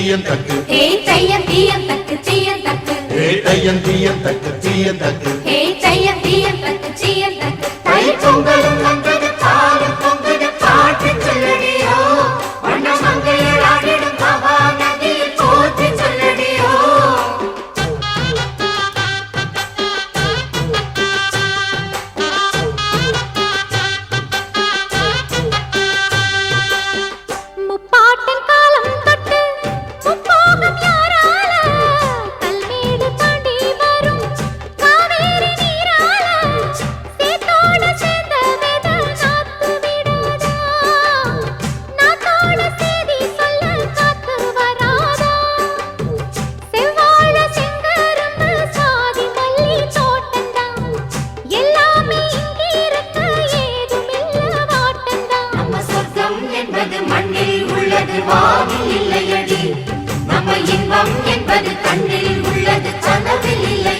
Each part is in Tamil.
தீயன் தக்கு. ஹே தையம் தீயம் தக்கு தீயம் தக்கு. ஏ தையன் தீயன் தக்கு தீயன் தக்கு. ஹே தையம் தீயம் தக்கு தீயம் தக்கு. தை பொங்கலும் வந்தது என்பது உள்ளது இல்லையடி. நம்ம இன்பம் என்பது கண்ணில் உள்ளது கனவில் இல்லை.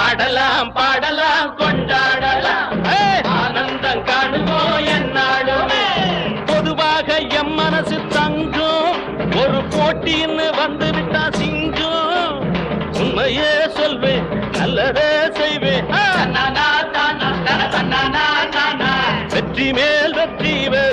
பாடலாம் பாடலாம் கொண்டாடலாம்! ஆனந்தம் காணுவோம் என்னாலுமே பொதுவாக எம் மனசு தங்கும். ஒரு போட்டின்னு வந்து விட்டா சிங்கம். உண்மையே சொல்வேன் நல்லதே செய்வேன். வெற்றி மேல் வெற்றி பாடுவோம்